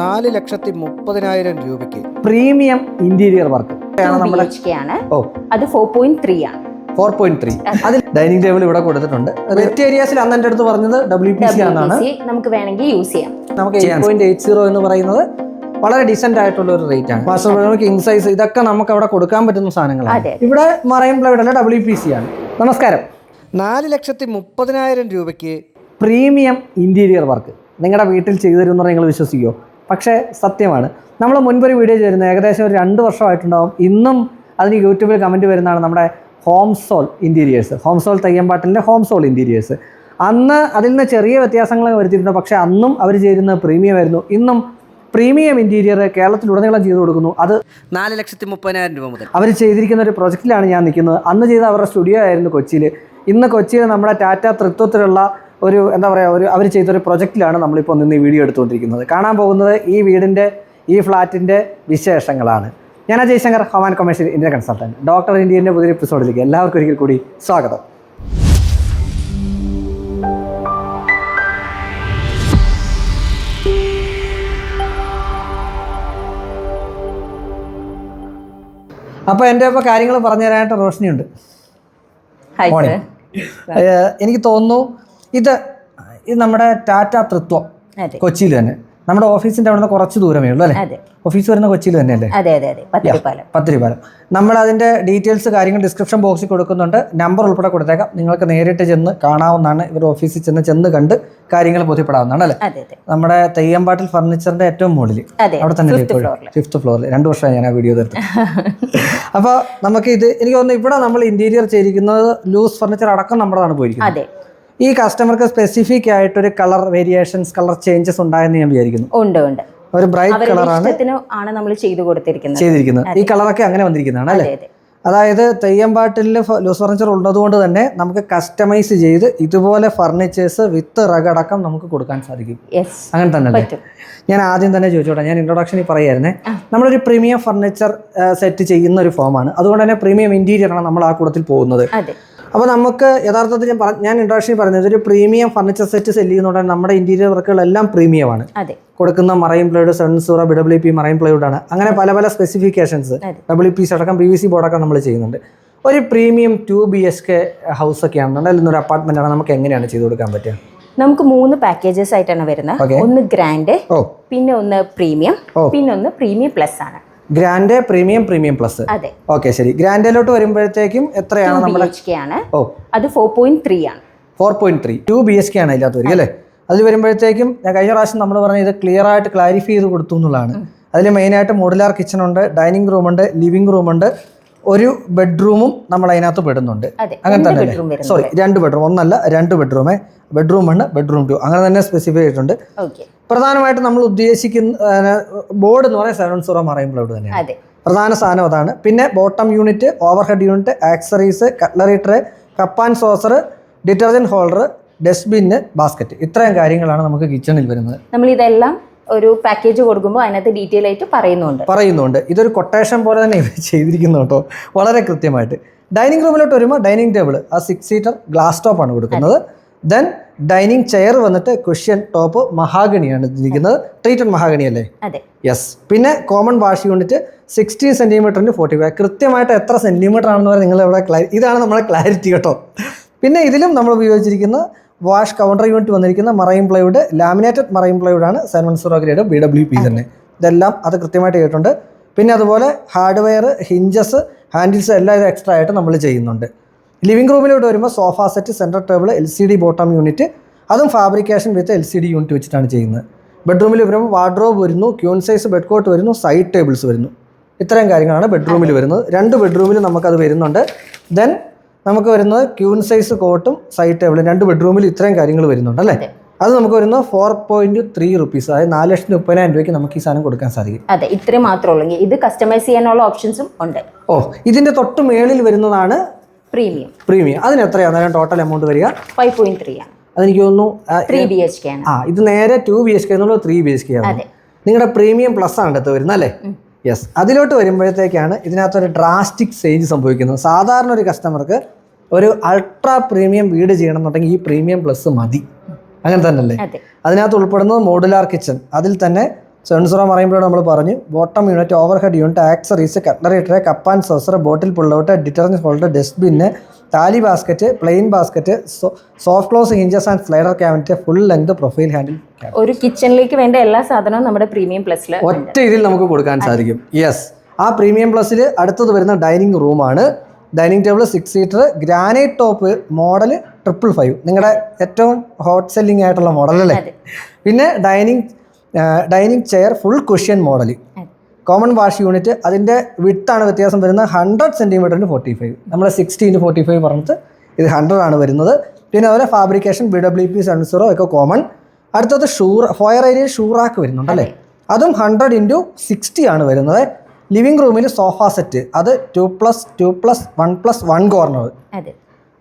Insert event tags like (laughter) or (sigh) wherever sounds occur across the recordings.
നാല് ലക്ഷത്തി മുപ്പതിനായിരം രൂപയ്ക്ക് പ്രീമിയം ഇന്റീരിയർ വർക്ക്. ആണ് നമ്മുടെ ബി ആണ്. ഓ. അത് ഫോർ പോയിന്റ് ത്രീ ആണ്. ഫോർ പോയിന്റ് ത്രീ അതിൽ ഡൈനിങ് ടേബിൾ ഇവിടെ കൊടുത്തിട്ടുണ്ട്. വെറ്റ് ഏരിയാസിൽ അന്ന് എന്റെ അടുത്ത് പറഞ്ഞത് ഡബ്ല്യു പി സി ആണെന്നാണ്. നമുക്ക് വേണമെങ്കിൽ യൂസ് ചെയ്യാം. നമുക്ക് എയ്റ്റ് പോയിന്റ് എയ്റ്റ് സീറോ എന്ന് പറയുന്നത് വളരെ ഡീസെന്റ് ആയിട്ടുള്ള ഒരു റേറ്റ് ആണ്. മാസ്റ്റർ കിങ് സൈസ് ഇതൊക്കെ നമുക്ക് അവിടെ കൊടുക്കാൻ പറ്റുന്ന സാധനങ്ങളാണ്. ഇവിടെ മറൈൻ പ്ലൈഡ് അല്ല ഡബ്ല്യു പി സി ആണ്. നമസ്കാരം. നാല് ലക്ഷത്തി മുപ്പതിനായിരം രൂപയ്ക്ക് പ്രീമിയം ഇന്റീരിയർ വർക്ക് നിങ്ങളുടെ വീട്ടിൽ ചെയ്തു തരുമെന്ന് നിങ്ങൾ വിശ്വസിക്കുമോ പക്ഷേ സത്യമാണ്. നമ്മൾ മുൻപൊരു വീഡിയോ ചെയ്തിരുന്നത് ഏകദേശം ഒരു രണ്ട് വർഷമായിട്ടുണ്ടാവും. ഇന്നും അതിന് യൂട്യൂബിൽ കമന്റ് വരുന്നതാണ് നമ്മുടെ Home Soul Interiors Home Soul തെയ്യമ്പാട്ടിന്റെ Home Soul Interiors അന്ന് അതിൽ നിന്ന് ചെറിയ വ്യത്യാസങ്ങൾ വരുത്തിയിട്ടുണ്ട്. പക്ഷേ അന്നും അവർ ചേരുന്ന പ്രീമിയം ആയിരുന്നു. ഇന്നും പ്രീമിയം ഇന്റീരിയർ കേരളത്തിലുടനീളം ചെയ്തു കൊടുക്കുന്നു. അത് നാല് ലക്ഷത്തി മുപ്പതിനായിരം രൂപ മുതൽ. അവർ ചെയ്തിരിക്കുന്ന ഒരു പ്രൊജക്റ്റിലാണ് ഞാൻ നിൽക്കുന്നത്. അന്ന് ചെയ്ത അവരുടെ സ്റ്റുഡിയോ ആയിരുന്നു കൊച്ചിയിൽ. ഇന്ന് കൊച്ചിയിൽ നമ്മുടെ ടാറ്റ തൃത്വത്തിലുള്ള ഒരു എന്താ പറയുക ഒരു അവർ ചെയ്തൊരു പ്രൊജക്റ്റിലാണ് നമ്മളിപ്പോൾ നിന്ന് ഈ വീഡിയോ എടുത്തുകൊണ്ടിരിക്കുന്നത്. കാണാൻ പോകുന്നത് ഈ വീടിന്റെ ഈ ഫ്ലാറ്റിന്റെ വിശേഷങ്ങളാണ്. ഞാൻ അജയ് ശങ്കർ ഹവാൻ കൊമേഴ്ഷ്യൽ ഇന്ത്യ കൺസൾട്ടന്റ് ഡോക്ടർ ഇന്ത്യന്റെ പുതിയ എപ്പിസോഡിലേക്ക് എല്ലാവർക്കും ഒരിക്കൽ കൂടി സ്വാഗതം. അപ്പോൾ എന്റെ ഇപ്പോൾ കാര്യങ്ങൾ പറഞ്ഞു തരാനായിട്ട് റോഷനിയുണ്ട്. എനിക്ക് തോന്നുന്നു ഇത് ഇത് നമ്മുടെ ടാറ്റ തൃത്വം കൊച്ചിയിൽ തന്നെ. നമ്മുടെ ഓഫീസിന്റെ അവിടെ നിന്ന് കുറച്ച് ദൂരമേ ഉള്ളൂ അല്ലേ? ഓഫീസ് വരുന്ന കൊച്ചിയിൽ തന്നെയല്ലേ? അതെ അതെ അതെ. പത്തിരിപ്പാലം. നമ്മൾ അതിന്റെ ഡീറ്റെയിൽസ് കാര്യങ്ങൾ ഡിസ്ക്രിപ്ഷൻ ബോക്സിൽ കൊടുക്കുന്നുണ്ട്. നമ്പർ ഉൾപ്പെടെ കൊടുത്തേക്കാം. നിങ്ങൾക്ക് നേരിട്ട് ചെന്ന് കാണാവുന്നതാണ്. ഇവർ ഓഫീസിൽ ചെന്ന് ചെന്ന് കണ്ട് കാര്യങ്ങൾ ബോധ്യപ്പെടാവുന്നതാണ് അല്ലേ? നമ്മുടെ തെയ്യമ്പാട്ടിൽ ഫർണിച്ചറിന്റെ ഏറ്റവും മുകളിൽ. അവിടെ തന്നെ ഫിഫ്ത്ത് ഫ്ലോറിൽ രണ്ടു വർഷമായി ഞാൻ ആ വീഡിയോ തീർത്തു. (laughs) അപ്പോൾ നമുക്ക് ഇത് എനിക്ക് തോന്നുന്നു ഇവിടെ നമ്മൾ ഇന്റീരിയർ ചെയ്തിരിക്കുന്നത് ലൂസ് ഫർണിച്ചർ അടക്കം നമ്മളാണ് പോയിരിക്കുന്നത്. ഈ കസ്റ്റമർക്ക് സ്പെസിഫിക് ആയിട്ട് ഒരു കളർ വേരിയേഷൻസ് കളർ ചേഞ്ചസ് ഉണ്ടായെന്ന് ഞാൻ വിചാരിക്കുന്നു. ഉണ്ട് ഉണ്ട്. ഒരു ബ്രൈറ്റ് കളറാണ് ആണ് നമ്മൾ ചെയ്തു കൊടുത്തിരിക്കുന്നത്. ചെയ്തിരിക്കുന്നത്. ഈ കളറൊക്കെ അങ്ങനെ വന്നിരിക്കുന്നതാണ് അല്ലേ? അതെ അതെ. അതായത് തെയ്യമ്പാട്ടിൽ ലൂസ് ഫർണിച്ചർ ഉള്ളതുകൊണ്ട് തന്നെ നമുക്ക് കസ്റ്റമൈസ് ചെയ്ത് ഇതുപോലെ ഫർണിച്ചേഴ്സ് വിത്ത് റഗ് അടക്കം നമുക്ക് കൊടുക്കാൻ സാധിക്കും. അങ്ങനെ തന്നെ ഞാൻ ആദ്യം തന്നെ ചോദിച്ചോട്ടെ ഞാൻ ഇൻട്രൊഡക്ഷനിൽ പറയായിരുന്നേ. നമ്മളൊരു പ്രീമിയം ഫർണിച്ചർ സെറ്റ് ചെയ്യുന്ന ഒരു ഫോമാണ് അതുകൊണ്ട് തന്നെ പ്രീമിയം ഇന്റീരിയർ ആണ് നമ്മൾ ആ കൂടത്തിൽ പോകുന്നത്. അപ്പോൾ നമുക്ക് യഥാർത്ഥത്തിൽ ഞാൻ ഞാൻ ഇൻട്രഡക്ഷനിൽ പറഞ്ഞത് ഒരു പ്രീമിയം ഫർണിച്ചർ സെറ്റ് സെല്ല് ചെയ്യുന്നതുകൊണ്ട് നമ്മുടെ ഇന്റീരിയർ വർക്കുകളെല്ലാം പ്രീമിയമാണ് അതെ. കൊടുക്കുന്ന marine plywood സെൻസൂറ B W P marine plywood ആണ്. അങ്ങനെ പല പല സ്പെസിഫിക്കേഷൻസ്. ഡബ്ല്യു പി അടക്കം പി വി സി ബോർഡൊക്കെ നമ്മൾ ചെയ്യുന്നുണ്ട്. ഒരു premium two B H K house ഒക്കെ ആണെന്നുണ്ടെങ്കിൽ ഒരു അപ്പാർട്ട്മെന്റ് ആണ് നമുക്ക് എങ്ങനെയാണ് ചെയ്തു കൊടുക്കാൻ പറ്റുക? നമുക്ക് മൂന്ന് പാക്കേജസ് ആയിട്ടാണ് വരുന്നത്. ഒന്ന് ഗ്രാൻഡ് പിന്നെ ഒന്ന് പ്രീമിയം പിന്നെ ഒന്ന് പ്രീമിയം പ്ലസ് ആണ്. Grand premium premium plus. അതെ. ഓക്കെ ശരി. ഗ്രാൻഡിലോട്ട് വരുമ്പോഴത്തേക്കും എത്രയാണ് നമ്മുടെ ആണ്. ഓ. അത് ഫോർ പോയിന്റ് ത്രീ ആണ്. Four point three two B H K ആണ് അതിനകത്ത് വരിക അല്ലേ? അതിൽ വരുമ്പോഴത്തേക്കും ഞാൻ കഴിഞ്ഞ പ്രാവശ്യം നമ്മൾ പറഞ്ഞത് ക്ലിയർ ആയിട്ട് ക്ലാരിഫൈ ചെയ്ത് കൊടുത്തു എന്നുള്ളതാണ്. അതിൽ മെയിനായിട്ട് മോഡുലാർ കിച്ചൺ ഉണ്ട് ഡൈനിങ് റൂം ഉണ്ട് ലിവിംഗ് റൂം ഉണ്ട്. ഒരു ബെഡ്റൂമും നമ്മൾ അതിനകത്ത് പെടുന്നുണ്ട് അങ്ങനെ തന്നെ സോറി രണ്ട് ബെഡ്റൂം. ഒന്നല്ല രണ്ട് ബെഡ്റൂമേ. Bedroom one bedroom two. അങ്ങനെ തന്നെ സ്പെസിഫൈ ചെയ്തിട്ടുണ്ട്. പ്രധാനമായിട്ടും നമ്മൾ ഉദ്ദേശിക്കുന്ന ബോർഡ് എന്ന് പറയുന്നത് സെവൻ സീറോ മറയുമ്പോൾ ഇവിടെ തന്നെയാണ്. പ്രധാന സാധനം അതാണ്. പിന്നെ bottom unit overhead unit accessories cutlery tray cup and saucer detergent holder dustbin basket ഇത്രയും കാര്യങ്ങളാണ് നമുക്ക് കിച്ചണിൽ വരുന്നത്. നമ്മൾ ഇതെല്ലാം ഒരു പാക്കേജ് കൊടുക്കുമ്പോൾ അതിനകത്ത് ഡീറ്റെയിൽ ആയിട്ട് പറയുന്നുണ്ട്. പറയുന്നുണ്ട്. ഇതൊരു കൊട്ടേഷൻ പോലെ തന്നെ ചെയ്തിരിക്കുന്നു കേട്ടോ. വളരെ കൃത്യമായിട്ട്. ഡൈനിങ് റൂമിലോട്ട് വരുമ്പോൾ ഡൈനിങ് ടേബിൾ ആ സിക്സ് സീറ്റർ ഗ്ലാസ് ടോപ്പ് ആണ് കൊടുക്കുന്നത്. ദെൻ ഡൈനിങ് ചെയർ വന്നിട്ട് കുഷ്യൻ ടോപ്പ് മഹാഗണിയാണ് ഇരിക്കുന്നത്. ട്രീറ്റഡ് മഹാഗണി അല്ലേ? അതെ. യെസ് പിന്നെ കോമൺ വാഷ് യൂണിറ്റ് സിക്സ്റ്റീൻ സെന്റിമീറ്ററിന് ഫോർട്ടി ഫൈവ് കൃത്യമായിട്ട് എത്ര സെന്റിമീറ്റർ ആണെന്ന് പറഞ്ഞാൽ നിങ്ങൾ ഇവിടെ ക്ലാരി ഇതാണ് നമ്മുടെ ക്ലാരിറ്റി കേട്ടോ. പിന്നെ ഇതിലും നമ്മൾ ഉപയോഗിച്ചിരിക്കുന്ന വാഷ് കൗണ്ടർ യൂണിറ്റ് വന്നിരിക്കുന്ന marine plywood laminated marine plywood ആണ് seven zero grade B W P തന്നെ. ഇതെല്ലാം അത് കൃത്യമായിട്ട് ചെയ്തിട്ടുണ്ട് പിന്നെ അതുപോലെ ഹാർഡ്വെയർ ഹിഞ്ചസ് ഹാൻഡിൽസ് എല്ലാം ഇത് എക്സ്ട്രാ ആയിട്ട് നമ്മൾ ചെയ്യുന്നുണ്ട്. ലിവിംഗ് റൂമിലോട്ട് വരുമ്പോൾ sofa set centre table L C D bottom unit അതും fabrication with L C D unit വെച്ചിട്ടാണ് ചെയ്യുന്നത്. ബെഡ്റൂമിൽ വരുമ്പോൾ വാർഡ്രോബ് വരുന്നു ക്യൂൺ സൈസ് ബെഡ് കോട്ട് വരുന്നു സൈഡ് ടേബിൾസ് വരുന്നു. ഇത്രയും കാര്യങ്ങളാണ് ബെഡ്റൂമിൽ വരുന്നത്. രണ്ട് ബെഡ്റൂമിൽ നമുക്കത് വരുന്നുണ്ട്. ദെൻ നമുക്ക് വരുന്നത് ക്യൂൺ സൈസ് കോട്ടും സൈഡ് ടേബിളും രണ്ട് ബെഡ്റൂമിൽ ഇത്രയും കാര്യങ്ങൾ വരുന്നുണ്ട് അല്ലേ? അതെ. നമുക്ക് വരുന്നത് ഫോർ പോയിന്റ് ത്രീ റുപ്പീസ് അതായത് നാല് ലക്ഷത്തി മുപ്പതിനായിരം രൂപയ്ക്ക് നമുക്ക് ഈ സാധനം കൊടുക്കാൻ സാധിക്കും. അതെ ഇത്രയും മാത്രമേ ഉള്ളൂ. ഇത് കസ്റ്റമൈസ് ചെയ്യാനുള്ള ഓപ്ഷൻസും ഉണ്ട്. ഓ ഇതിന്റെ തൊട്ട് മേളിൽ വരുന്നതാണ് പ്രീമിയം പ്രീമിയം അതിന് എത്രയാണ്? ടോട്ടൽ എമൗണ്ട് വരിക. ഫൈവ് പോയിന്റ് ത്രീ ആണ്. അതെനിക്ക് തോന്നുന്നു ത്രീ ബി എച്ച് കെ ആണ്. ആ ഇത് നേരെ ടു ബി എച്ച് കെ എന്നുള്ളത് ത്രീ ബി എച്ച് കെ ആണ്. നിങ്ങളുടെ പ്രീമിയം പ്ലസ് ആണ് അടുത്ത് വരുന്നത് അല്ലേ? യെസ് അതിലോട്ട് വരുമ്പോഴത്തേക്കാണ് ഇതിനകത്തൊരു ഡ്രാസ്റ്റിക് ചേഞ്ച് സംഭവിക്കുന്നത്. സാധാരണ ഒരു കസ്റ്റമർക്ക് ഒരു അൾട്രാ പ്രീമിയം വീട് ചെയ്യണമെന്നുണ്ടെങ്കിൽ ഈ പ്രീമിയം പ്ലസ് മതി. അങ്ങനെ തന്നെ അല്ലേ അതെ. അതിനകത്ത് ഉൾപ്പെടുന്നത് മോഡുലാർ കിച്ചൺ അതിൽ തന്നെ സെൻസറോ പറയുമ്പോൾ നമ്മൾ പറഞ്ഞു. Bottom unit overhead unit accessories കട്ട്ലറേറ്റർ cup and saucer bottle pullout detergent holder dustbin താലി basket plain basket soft close hinges and slider cabinet full length profile handle ഒരു കിച്ചണിലേക്ക് വേണ്ട എല്ലാ സാധനവും നമ്മുടെ പ്രീമിയം പ്ലസ് ഒറ്റ ഇതിൽ നമുക്ക് കൊടുക്കാൻ സാധിക്കും. യെസ് ആ പ്രീമിയം പ്ലസ്സിൽ അടുത്തത് വരുന്ന ഡൈനിങ് റൂമാണ് dining table six seater granite top model triple five നിങ്ങളുടെ ഏറ്റവും ഹോട്ട് സെല്ലിംഗ് ആയിട്ടുള്ള മോഡൽ അല്ലേ. പിന്നെ dining dining chair full cushion model. Common wash unit അതിന്റെ വിട്ടാണ് വ്യത്യാസം വരുന്നത് ഹൺഡ്രഡ് സെന്റിമീറ്ററിന് ഫോർട്ടി ഫൈവ് നമ്മൾ സിക്സ്റ്റി ഇന്റു ഫോർട്ടി ഫൈവ് പറഞ്ഞിട്ട് ഇത് ഹൺഡ്രഡ് ആണ് വരുന്നത്. പിന്നെ അതുപോലെ ഫാബ്രിക്കേഷൻ ബി ഡബ്ല്യു പി സെൻസറോ ഒക്കെ കോമൺ അടുത്തത് ഷൂർ ഫോയർ ഏരിയ ഷൂറാക്ക് വരുന്നുണ്ട് അല്ലേ? അതും. ഹൺഡ്രഡ് ഇന്റു സിക്സ്റ്റി ആണ് വരുന്നത്. ലിവിംഗ് റൂമിൽ സോഫ സെറ്റ് അത് two plus two plus one plus one corner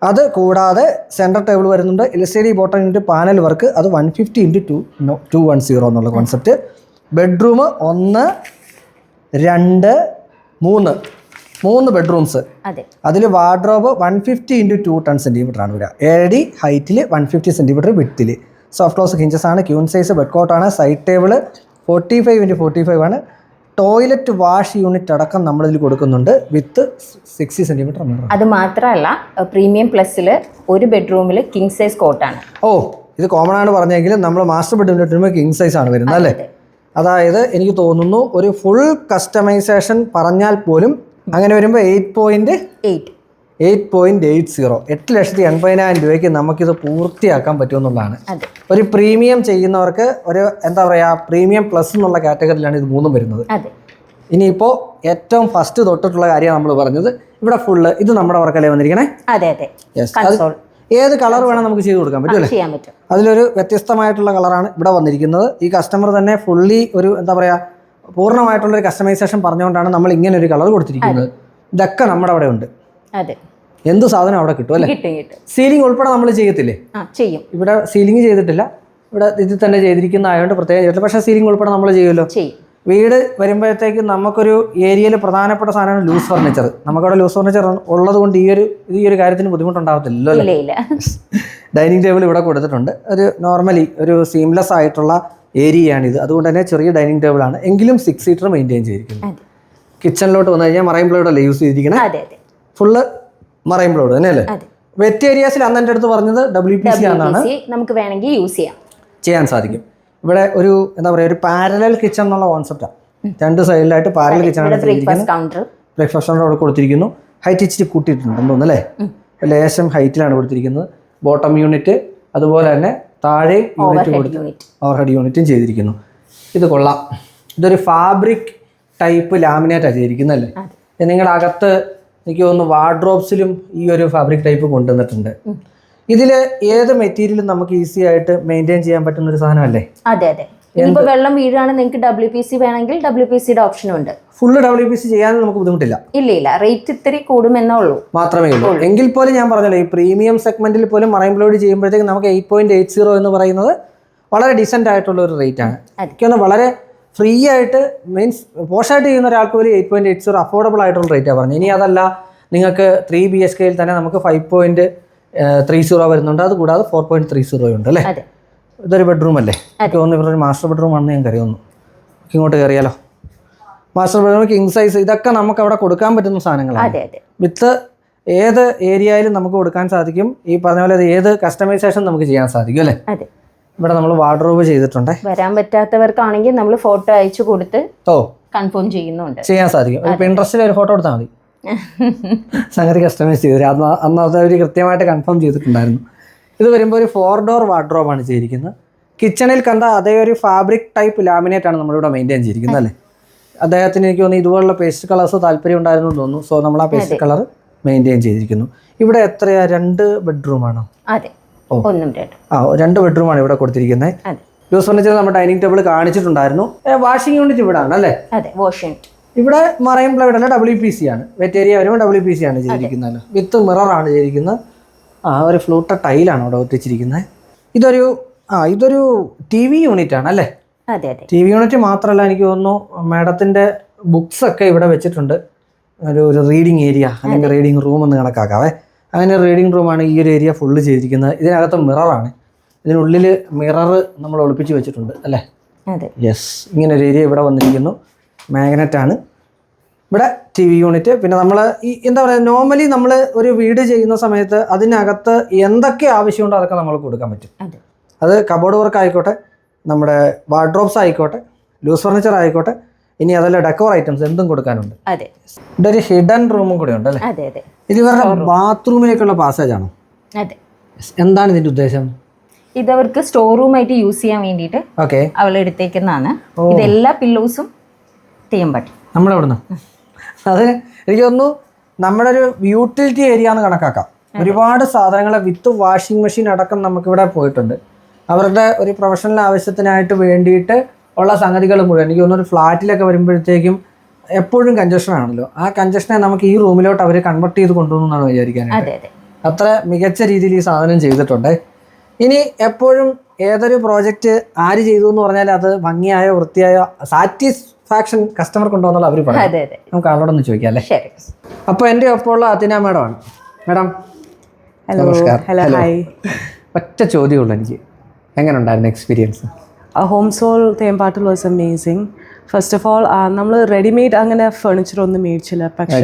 അതെ കൂടാതെ സെന്റർ ടേബിൾ വരുന്നുണ്ട്. L C D bottom into panel work അത് one fifty into two two one zero എന്നുള്ള കോൺസെപ്റ്റ് ബെഡ്റൂം ഒന്ന് രണ്ട് മൂന്ന്. മൂന്ന് ബെഡ്റൂംസ് അതെ. അതിൽ wardrobe one fifty into two ten centimetre ആണ് വരിക. ഏഴടി ഹൈറ്റിൽ വൺ ഫിഫ്റ്റി സെന്റിമീറ്റർ വിട്ടിൽ സോഫ്റ്റ് ക്ലോസ് ഹിഞ്ചസ് ആണ് queen size bed കോട്ടാണ് side table forty five into forty five ആണ്. ടോയ്ലറ്റ് വാഷ് യൂണിറ്റ് അടക്കം നമ്മളിതിൽ കൊടുക്കുന്നുണ്ട് വിത്ത് സിക്സ്റ്റി സെന്റിമീറ്റർ അത് മാത്രമല്ല പ്രീമിയം പ്ലസ്സിൽ ഒരു ബെഡ്റൂമിൽ കിങ് സൈസ് കോട്ടാണ് ഓ ഇത് കോമൺ ആണ് പറഞ്ഞെങ്കിലും നമ്മൾ മാസ്റ്റർ ബെഡ്റൂമിൽ ഇട്ടുമ്പോൾ കിങ് സൈസ് ആണ് വരുന്നത് അല്ലേ? അതായത് എനിക്ക് തോന്നുന്നു ഒരു ഫുൾ കസ്റ്റമൈസേഷൻ പറഞ്ഞാൽ പോലും അങ്ങനെ വരുമ്പോൾ eight point eight eight point eight zero. എട്ട് ലക്ഷത്തി എൺപതിനായിരം രൂപയ്ക്ക് നമുക്കിത് പൂർത്തിയാക്കാൻ പറ്റുമെന്നുള്ളതാണ്. ഒരു പ്രീമിയം ചെയ്യുന്നവർക്ക് ഒരു എന്താ പറയുക പ്രീമിയം പ്ലസ് എന്നുള്ള കാറ്റഗറിയിലാണ് ഇത് മൂന്നും വരുന്നത്. ഇനിയിപ്പോൾ ഏറ്റവും ഫസ്റ്റ് തൊട്ടിട്ടുള്ള കാര്യം നമ്മൾ പറഞ്ഞത്. ഇവിടെ ഫുള്ള് ഇത് നമ്മുടെ വർക്കല്ലേ വന്നിരിക്കണേ. അതെ അതെ. ഏത് കളർ വേണം നമുക്ക് ചെയ്ത് കൊടുക്കാൻ പറ്റും അതിലൊരു വ്യത്യസ്തമായിട്ടുള്ള കളറാണ് ഇവിടെ വന്നിരിക്കുന്നത്. ഈ കസ്റ്റമർ തന്നെ ഫുള്ളി ഒരു എന്താ പറയുക പൂർണമായിട്ടുള്ള ഒരു കസ്റ്റമൈസേഷൻ പറഞ്ഞുകൊണ്ടാണ് നമ്മൾ ഇങ്ങനെ ഒരു കളർ കൊടുത്തിരിക്കുന്നത്. ഇതൊക്കെ നമ്മുടെ അവിടെ ഉണ്ട് അതെ. എന്ത് സാധനം അവിടെ കിട്ടും അല്ലേ? കിട്ടും കിട്ടും. സീലിംഗ് ഉൾപ്പെടെ നമ്മൾ ചെയ്യത്തില്ലേ? ആ ചെയ്യും. ഇവിടെ സീലിംഗ് ചെയ്തിട്ടില്ല. ഇവിടെ ഇതിൽ തന്നെ ചെയ്തിരിക്കുന്ന ആയതുകൊണ്ട് പ്രത്യേകം ചെയ്തിട്ടില്ല. പക്ഷേ സീലിംഗ് ഉൾപ്പെടെ നമ്മൾ ചെയ്യുമല്ലോ. ചെയ്യും. വീട് വരുമ്പോഴത്തേക്ക് നമുക്കൊരു ഏരിയയിൽ പ്രധാനപ്പെട്ട സാധനമാണ് ലൂസ് ഫർണിച്ചർ നമുക്കവിടെ ലൂസ് ഫർണിച്ചർ ഉള്ളത് കൊണ്ട് ഈ ഒരു ഈ ഒരു കാര്യത്തിന് ബുദ്ധിമുട്ടുണ്ടാകത്തില്ലല്ലോ അല്ലേ? ഇല്ല ഇല്ല. (laughs) ഡൈനിങ് ടേബിൾ ഇവിടെ കൊടുത്തിട്ടുണ്ട്. ഒരു നോർമലി ഒരു സീംലെസ് ആയിട്ടുള്ള ഏരിയയാണിത് അതുകൊണ്ട് തന്നെ ചെറിയ ഡൈനിങ് ടേബിൾ ആണ്. എങ്കിലും സിക്സ് സീറ്റർ മെയിന്റെയിൻ ചെയ്തിരിക്കുന്നത് കിച്ചണിലോട്ട് വന്നു കഴിഞ്ഞാൽ മറൈൻ ബ്ലേഡ് അല്ലേ യൂസ് ചെയ്തിരിക്കുന്നത് ഫുള്ള് മറൈൻ ബ്ലോഡ് തന്നെ അല്ലേ? അതെ. വെറ്റ് ഏരിയാസിൽ അന്ന് എന്റെ അടുത്ത് പറഞ്ഞത് ഡബ്ല്യു പി സി ആണെന്നാണ്. നമുക്ക് വേണമെങ്കിൽ യൂസ് ചെയ്യാം. ചെയ്യാൻ സാധിക്കും. ഇവിടെ ഒരു എന്താ പറയുക ഒരു പാരലൽ കിച്ചൺ എന്നുള്ള കോൺസെപ്റ്റാണ് രണ്ട് സൈഡിലായിട്ട് പാരലൽ കിച്ചൺ ആണ് ബ്രേക്ക്ഫാസ്റ്റ് കൗണ്ടർ അവിടെ കൊടുത്തിരിക്കുന്നു. ഹൈറ്റ് ഇച്ചിരി കൂട്ടിയിട്ടുണ്ട് തോന്നുന്നു അല്ലേ? ലേശം ഹൈറ്റിലാണ് കൊടുത്തിരിക്കുന്നത്. ബോട്ടം യൂണിറ്റ് അതുപോലെ തന്നെ താഴെ യൂണിറ്റ് കൊടുത്ത് ഓവർഹെഡ് ഓവർ ഹെഡ് യൂണിറ്റും ചെയ്തിരിക്കുന്നു. ഇത് കൊള്ളാം. ഇതൊരു ഫാബ്രിക് ടൈപ്പ് ലാമിനേറ്റാണ് ചെയ്തിരിക്കുന്നല്ലേ നിങ്ങളുടെ അകത്ത് എനിക്ക് തോന്നുന്നു വാർഡ്രോബ്സിലും ഈ ഒരു ഫാബ്രിക് ടൈപ്പ് കൊണ്ടുവന്നിട്ടുണ്ട്. ഇതിൽ ഏത് മെറ്റീരിയലും നമുക്ക് ഈസി ആയിട്ട് മെയിന്റെയിൻ ചെയ്യാൻ പറ്റുന്ന ഒരു സാധനമല്ലേ? അതെ അതെ. ഇനിയിപ്പോ വെള്ളം വീഴാണ് നിങ്ങൾക്ക് ഡബ്ല്യു പി സി വേണമെങ്കിൽ ഡബ്ല്യു പി സിയുടെ ഓപ്ഷനും ഉണ്ട്. ഫുള്ള് ഡബ്ല്യു പി സി ചെയ്യാൻ നമുക്ക് ബുദ്ധിമുട്ടില്ല. ഇല്ല ഇല്ല. റേറ്റ് ഇത്തിരി കൂടുമെന്നേ ഉള്ളൂ. മാത്രമേ ഉള്ളൂ. എങ്കിൽ പോലും ഞാൻ പറഞ്ഞല്ലോ ഈ പ്രീമിയം സെഗ്മെന്റിൽ പോലും മറൈൻ ബ്ലോഡ് ചെയ്യുമ്പോഴത്തേക്ക് നമുക്ക് എയ്റ്റ് പോയിന്റ് എയ്റ്റ് സീറോ എന്ന് പറയുന്നത് വളരെ ഡീസെന്റ് ആയിട്ടുള്ള ഒരു റേറ്റ് ആണ്. എനിക്കൊന്ന് വളരെ ഫ്രീ ആയിട്ട് മീൻസ് പോഷായിട്ട് ചെയ്യുന്ന ഒരാൾക്ക് ഒരു eight point eight zero affordable ആയിട്ടുള്ള റേറ്റാണ് പറഞ്ഞത്. ഇനി അതല്ല നിങ്ങൾക്ക് ത്രീ ബി എച്ച് കെയിൽ തന്നെ നമുക്ക് ഫൈവ് പോയിന്റ് ത്രീ സീറോ വരുന്നുണ്ട്. അത് കൂടാതെ ഫോർ പോയിന്റ് ത്രീ സീറോ ഉണ്ട് അല്ലേ? ഇതൊരു ബെഡ്റൂം അല്ലേ? എനിക്ക് തോന്നുന്നു ഇവരുടെ ഒരു മാസ്റ്റർ ബെഡ്റൂം ആണെന്ന് ഞാൻ കരുതുന്നു. ഇങ്ങോട്ട് കയറിയാലോ? മാസ്റ്റർ ബെഡ്റൂം കിങ് സൈസ് ഇതൊക്കെ നമുക്ക് അവിടെ കൊടുക്കാൻ പറ്റുന്ന സാധനങ്ങളാണ്. വിത്ത് ഏത് ഏരിയയിലും നമുക്ക് കൊടുക്കാൻ സാധിക്കും. ഈ പറഞ്ഞ പോലെ ഏത് കസ്റ്റമൈസേഷൻ നമുക്ക് ചെയ്യാൻ സാധിക്കും അല്ലേ? ഇവിടെ നമ്മൾ വാർഡ്രോബ് ചെയ്തിട്ടുണ്ട്. വരാൻ പറ്റാത്തവർക്കാണെങ്കിൽ നമ്മൾ ഫോട്ടോ അയച്ചു കൊടുത്ത് ഓ. കൺഫേം ചെയ്യുന്നുണ്ട്. ചെയ്യാൻ സാധിക്കും. ഒരു പിൻട്രസ്റ്റിൽ ഒരു ഫോട്ടോ എടുത്താൽ മതി. (laughs) സംഗതി കസ്റ്റമൈസ് ചെയ്തു അന്ന് അത് അവർ കൃത്യമായിട്ട് കൺഫേം ചെയ്തിട്ടുണ്ടായിരുന്നു. ഇത് വരുമ്പോൾ ഒരു ഫോർ ഡോർ വാർഡ്രോബാണ് ചെയ്തിരിക്കുന്നത്. കിച്ചണിൽ കണ്ട അതേ ഒരു ഫാബ്രിക് ടൈപ്പ് ലാമിനേറ്റ് ആണ് നമ്മളിവിടെ മെയിന്റെയിൻ ചെയ്തിരിക്കുന്നത് അല്ലേ? അദ്ദേഹത്തിന് എനിക്ക് തോന്നുന്നു ഇതുപോലുള്ള പേസ്റ്റ് കളേഴ്സ് താല്പര്യം ഉണ്ടായിരുന്നു തോന്നുന്നു. സോ നമ്മൾ ആ പേസ്റ്റ് കളർ മെയിന്റെയിൻ ചെയ്തിരിക്കുന്നു. ഇവിടെ എത്രയാ? രണ്ട് ബെഡ്റൂമാണോ അതെ. ഒന്നും രണ്ടും. ആ രണ്ട് ബെഡ്റൂമാണ് ഇവിടെ കൊടുത്തിരിക്കുന്നത്. യൂസ് ഫർണിച്ചർ നമ്മുടെ ഡൈനിങ് ടേബിൾ കാണിച്ചിട്ടുണ്ടായിരുന്നു. വാഷിംഗ് യൂണിറ്റ് ഇവിടെ ആണ് അല്ലേ? അതെ വാഷിംഗ് ഇവിടെ മറൈൻ ബ്ലേഡ് അല്ല ഡബ്ല്യു പി സി ആണ്. വെറ്റേരിയ വരുമ്പോൾ ഡബ്ല്യു പി സി ആണ് ചെയ്തിരിക്കുന്നത്. വിത്ത് മിറർ ആണ് ചെയ്തിരിക്കുന്നത്. ആ ഒരു ഫ്ലൂട്ട ടൈലാണ് അവിടെ ഒട്ടിച്ചിരിക്കുന്നത്. ഇതൊരു ആ ഇതൊരു ടി വി യൂണിറ്റ് ആണ് അല്ലേ? ടി വി യൂണിറ്റ് മാത്രമല്ല എനിക്ക് തോന്നുന്നു മാഡത്തിന്റെ ബുക്സ് ഒക്കെ ഇവിടെ വെച്ചിട്ടുണ്ട്. ഒരു ഒരു റീഡിങ് ഏരിയ അല്ലെങ്കിൽ റീഡിങ് റൂം എന്ന് കണക്കാക്കാവേ അങ്ങനെ റീഡിങ് റൂമാണ് ഈ ഒരു ഏരിയ ഫുള്ള് ചെയ്തിരിക്കുന്നത്. ഇതിനകത്ത് മിററാണ് ഇതിനുള്ളിൽ മിറർ നമ്മൾ ഒളിപ്പിച്ച് വെച്ചിട്ടുണ്ട് അല്ലേ? യെസ് ഇങ്ങനെ ഒരു ഏരിയ ഇവിടെ വന്നിരിക്കുന്നു. മാഗ്നറ്റ് ആണ്. ഇവിടെ ടി വി യൂണിറ്റ് പിന്നെ നമ്മൾ ഈ എന്താ പറയുക നോർമലി നമ്മൾ ഒരു വീട് ചെയ്യുന്ന സമയത്ത് അതിനകത്ത് എന്തൊക്കെ ആവശ്യമുണ്ടോ അതൊക്കെ നമ്മൾ കൊടുക്കാൻ പറ്റും. അത്. കബോർഡ് വർക്ക് ആയിക്കോട്ടെ നമ്മുടെ വാർഡ്രോബ്സ് ആയിക്കോട്ടെ ലൂസ് ഫർണിച്ചർ ആയിക്കോട്ടെ ഇനി അതല്ല ഡെക്കോർ ഐറ്റംസ് എന്തും കൊടുക്കാനുണ്ട്. അതെ. ഇവിടെ ഒരു ഹിഡൻ റൂമും കൂടെ ഉണ്ട് അല്ലേ? അതെ അതെ. ഇത് ഇവരുടെ ബാത്റൂമിലേക്കുള്ള പാസേജ് ആണോ? അതെ. എന്താണ് ഇതിന്റെ ഉദ്ദേശം? ഇത് അവർക്ക് സ്റ്റോർ റൂം ആയിട്ട് യൂസ് ചെയ്യാൻ വേണ്ടിയിട്ട് ഓക്കെ അവൾ എടുത്തേക്കുന്നതാണ്. ഇതെല്ലാ പില്ലോസും ചെയ്യാൻ പറ്റും നമ്മുടെ അവിടുന്ന് അത് എനിക്ക് തോന്നുന്നു നമ്മുടെ ഒരു യൂട്ടിലിറ്റി ഏരിയ എന്ന് കണക്കാക്കാം. ഒരുപാട് സാധനങ്ങൾ വിത്ത് വാഷിംഗ് മെഷീൻ അടക്കം നമുക്കിവിടെ പോയിട്ടുണ്ട്. അവരുടെ ഒരു പ്രൊഫഷണൽ ആവശ്യത്തിനായിട്ട് വേണ്ടിയിട്ട് ഉള്ള സംഗതികൾ മുഴുവൻ. എനിക്ക് തോന്നുന്നു ഒരു ഫ്ലാറ്റിലൊക്കെ വരുമ്പോഴത്തേക്കും എപ്പോഴും കഞ്ചഷൻ ആണല്ലോ. ആ കഞ്ചഷനെ നമുക്ക് ഈ റൂമിലോട്ട് അവർ കൺവെർട്ട് ചെയ്ത് കൊണ്ടുവന്നാണ് വിചാരിക്കാനായിട്ട്. അതെ അതെ. അത്ര മികച്ച രീതിയിൽ ഈ സാധനം ചെയ്തിട്ടുണ്ട്. ഇനി എപ്പോഴും ഏതൊരു പ്രോജക്റ്റ് ആര് ചെയ്തു എന്ന് പറഞ്ഞാൽ അത് ഭംഗിയായോ വൃത്തിയായോ സാറ്റിസ്ഫാക്ഷൻ കസ്റ്റമർക്ക് ഉണ്ടോ എന്നുള്ള അവർ പറയും നമുക്ക് ആളോടൊന്ന് ചോദിക്കാം അല്ലേ? അപ്പൊ അപ്പോൾ എന്റെ ഒപ്പമുള്ള അത്തിന ആണ് മാഡം ഹലോ നമസ്കാരം. ഹലോ ഹായ് ഒറ്റ ചോദ്യമുള്ളൂ എനിക്ക്. എങ്ങനെ ഉണ്ടായിരുന്നു experience home soul തേമ്പാട്ടിൽ was amazing first of all നമ്മൾ റെഡിമെയ്ഡ് അങ്ങനെ ഫേണിച്ചർ ഒന്നും മേടിച്ചില്ല. പക്ഷേ.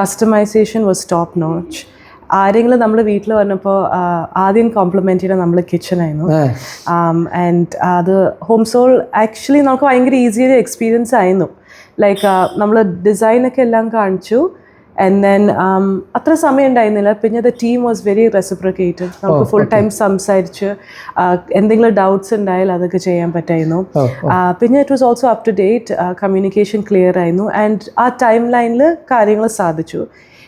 കസ്റ്റമൈസേഷൻ വാസ് ടോപ്പ് നോച്ച് ആരെങ്കിലും നമ്മൾ വീട്ടിൽ വന്നപ്പോൾ ആദ്യം കോംപ്ലിമെന്റ് ചെയ്യണം നമ്മൾ കിച്ചണായിരുന്നു ആൻഡ് അത് ഹോം സോൾ ആക്ച്വലി നമുക്ക് ഭയങ്കര ഈസി ഒരു എക്സ്പീരിയൻസ് ആയിരുന്നു. ലൈക്ക് നമ്മൾ ഡിസൈനൊക്കെ എല്ലാം കാണിച്ചു. ആൻഡ് ദെൻ അത്ര സമയം ഉണ്ടായിരുന്നില്ല. പിന്നെ the team was very reciprocated നമുക്ക് ഫുൾ ടൈം സംസാരിച്ച് എന്തെങ്കിലും ഡൗട്ട്സ് ഉണ്ടായാൽ അതൊക്കെ ചെയ്യാൻ പറ്റായിരുന്നു. ആ, പിന്നെ it was also up to date communication clear ആയിരുന്നു. ആൻഡ് ആ ടൈം ലൈനിൽ കാര്യങ്ങൾ സാധിച്ചു.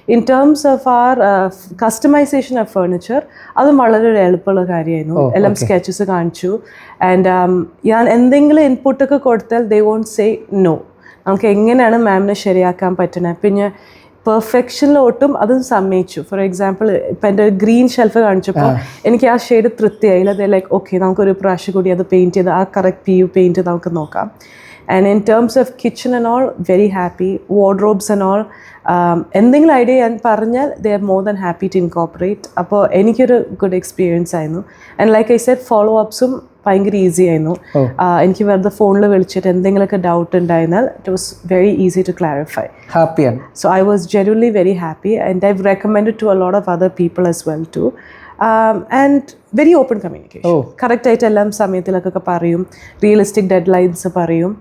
In terms of our customisation of furniture അതും വളരെ ഒരു എളുപ്പമുള്ള കാര്യമായിരുന്നു. എല്ലാം സ്കെച്ചസ് കാണിച്ചു. ആൻഡ് ഞാൻ എന്തെങ്കിലും ഇൻപുട്ടൊക്കെ കൊടുത്താൽ ദേ വോണ്ട് സേ നോ നമുക്ക് എങ്ങനെയാണ് മാമിനെ ശരിയാക്കാൻ പറ്റുന്നത് പിന്നെ പെർഫെക്ഷനിലോട്ടും അത് സമ്മതിച്ചു. ഫോർ എക്സാമ്പിൾ ഇപ്പം എന്റെ ഗ്രീൻ ഷെൽഫ് കാണിച്ചപ്പോൾ എനിക്ക് ആ ഷെയ്ഡ് തൃപ്തിയായില്ല അത് ലൈക്ക് ഓക്കെ നമുക്കൊരു പ്രാവശ്യം കൂടി അത് പെയിന്റ് ചെയ്ത് ആ കറക്റ്റ് പി യു പെയിന്റ് നമുക്ക് നോക്കാം. And in terms of kitchen and all very happy wardrobes and all എന്തെങ്കിലും ഐഡിയ ഞാൻ പറഞ്ഞാൽ they are more than happy to incorporate അപ്പോൾ എനിക്കൊരു ഗുഡ് എക്സ്പീരിയൻസ് ആയിരുന്നു. And like I set follow അപ്സും ഭയങ്കര easy ആയിരുന്നു. എനിക്ക് വെറുതെ ഫോണിൽ വിളിച്ചിട്ട് എന്തെങ്കിലുമൊക്കെ doubt ഉണ്ടായിരുന്നാൽ it was very easy to clarify ഹാപ്പിയാണ് ആണ്. So I was genuinely very happy and I recommend to lot of other people as well too and very open communication communication. Correct ആയിട്ട് എല്ലാം സമയത്തിലൊക്കെ പറയും. റിയലിസ്റ്റിക് ഡെഡ് ലൈൻസ് പറയും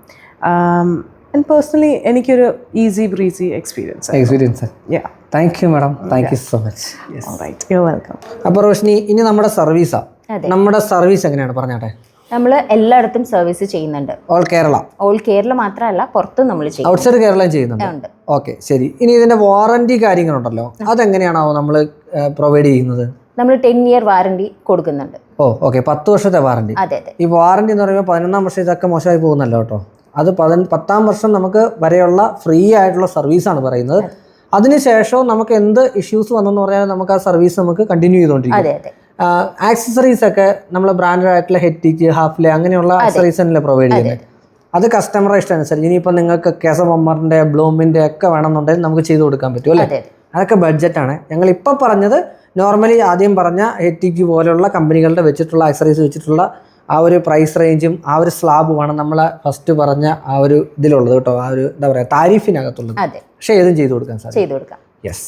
and personally എനിക്കൊരു easy breezy experience experience thank you madam thank you so much right you welcome അപ്പോൾ റോഷിനി ഇനി നമ്മുടെ സർവീസാണ്. നമ്മുടെ സർവീസ് എങ്ങനെയാണ്? പറഞ്ഞാട്ടെ. നമ്മൾ എല്ലായിടത്തും സർവീസ് ചെയ്യുന്നുണ്ട്. ഓൾ കേരള ഓൾ കേരള മാത്രമല്ല പുറത്തും നമ്മൾ ചെയ്യും ഔട്ട്സൈഡ് കേരളം ചെയ്യുന്നുണ്ട്. ഓക്കെ ശരി. ഇനി ഇതിന്റെ വാറന്റി കാര്യങ്ങളുണ്ടല്ലോ അതെങ്ങനെയാണോ നമ്മൾ പ്രൊവൈഡ് ചെയ്യുന്നത്? നമ്മൾ ടെൻ ഇയർ വാറണ്ടി കൊടുക്കുന്നുണ്ട്. ഓ ഓക്കെ പത്ത് വർഷത്തെ വാറന്റി അതെ അതെ. ഈ വാറന്റി എന്ന് പറയുമ്പോൾ പതിനൊന്നാം വർഷം ഇതൊക്കെ മോശമായി പോകുന്നല്ലോ കേട്ടോ. അത് പതിന പത്താം വർഷം നമുക്ക് വരെയുള്ള ഫ്രീ ആയിട്ടുള്ള സർവീസ് ആണ് പറയുന്നത്. അതിനുശേഷവും നമുക്ക് എന്ത് ഇഷ്യൂസ് വന്നെന്ന് പറഞ്ഞാൽ നമുക്ക് ആ സർവീസ് നമുക്ക് കണ്ടിന്യൂ ചെയ്തുകൊണ്ടിരിക്കും. അതെ അതെ. ആക്സസറീസ് ഒക്കെ നമ്മളെ ബ്രാൻഡഡ് ആയിട്ടുള്ള ഹെറ്റിക്ക് ഹാഫ്ലെ അങ്ങനെയുള്ള ആക്സസറീസ് തന്നെ പ്രൊവൈഡ് ചെയ്യുന്നത്? അത് കസ്റ്റമർ ഇഷ്ടമനുസരിച്ച് ഇനിയിപ്പോൾ നിങ്ങൾക്ക് കേസ ബൊമ്മറിന്റെ ബ്ലൂമിന്റെ ഒക്കെ വേണമെന്നുണ്ടെങ്കിൽ നമുക്ക് ചെയ്തു കൊടുക്കാൻ പറ്റും അല്ലേ? അതെ. അതെ അതൊക്കെ ബഡ്ജറ്റാണ് ഞങ്ങൾ ഇപ്പോൾ പറഞ്ഞത് നോർമലി ആദ്യം പറഞ്ഞ ഹെറ്റിക്ക് പോലെയുള്ള കമ്പനികളുടെ വെച്ചിട്ടുള്ള ആക്സറീസ് വെച്ചിട്ടുള്ള ആ ഒരു പ്രൈസ് റേഞ്ചും ആ ഒരു സ്ലാബുമാണ് നമ്മൾ ഫസ്റ്റ് പറഞ്ഞ ആ ഒരു ഇതിലുള്ളത് കേട്ടോ. ആ ഒരു എന്താ പറയുക താരിഫിനകത്തുള്ളത്. പക്ഷേ ഏതും ചെയ്തു കൊടുക്കാൻ സാധിക്കും. ചെയ്തു കൊടുക്കാം. യെസ്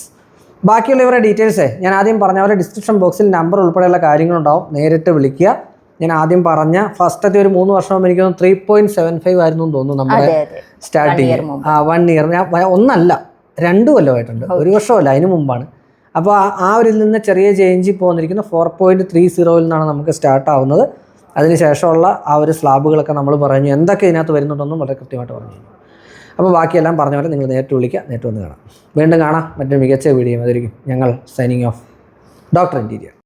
ബാക്കിയുള്ള ഇവരുടെ ഡീറ്റെയിൽസ് ഞാൻ ആദ്യം പറഞ്ഞ പോലെ ഡിസ്ക്രിപ്ഷൻ ബോക്സിൽ നമ്പർ ഉൾപ്പെടെയുള്ള കാര്യങ്ങളുണ്ടാവും. നേരിട്ട് വിളിക്കുക. ഞാൻ ആദ്യം പറഞ്ഞ ഫസ്റ്റത്തെ ഒരു മൂന്ന് വർഷം എനിക്ക് തോന്നുന്നു ത്രീ പോയിന്റ് സെവൻ ഫൈവ് ആയിരുന്നു എന്ന് തോന്നുന്നു നമ്മുടെ സ്റ്റാർട്ടിങ് ആ വൺ ഇയർ ഞാൻ ഒന്നല്ല രണ്ടു കൊല്ലമായിട്ടുണ്ട്. ഒരു വർഷമല്ല അതിന് മുമ്പാണ്. അപ്പോൾ ആ- ആ ഒരു നിന്ന് ചെറിയ ചേഞ്ച് ഇപ്പോൾ വന്നിരിക്കുന്ന. ഫോർ പോയിന്റ് ത്രീ സീറോയിൽ നിന്നാണ് നമുക്ക് സ്റ്റാർട്ട് ആവുന്നത്. അതിനുശേഷമുള്ള ആ ഒരു സ്ലാബുകളൊക്കെ നമ്മൾ പറഞ്ഞു എന്തൊക്കെ ഇതിനകത്ത് വരുന്നുണ്ടെന്നും വളരെ കൃത്യമായിട്ട് പറഞ്ഞു അപ്പോൾ ബാക്കിയെല്ലാം പറഞ്ഞ പോലെ നിങ്ങൾ നേരിട്ട് വിളിക്കുക നേരിട്ട് വന്ന് കാണാം. വീണ്ടും കാണാം. മറ്റൊരു മികച്ച വീഡിയോ അതായിരിക്കും ഞങ്ങൾ സൈനിങ് ഓഫ് ഡോക്ടർ ഇന്റീരിയർ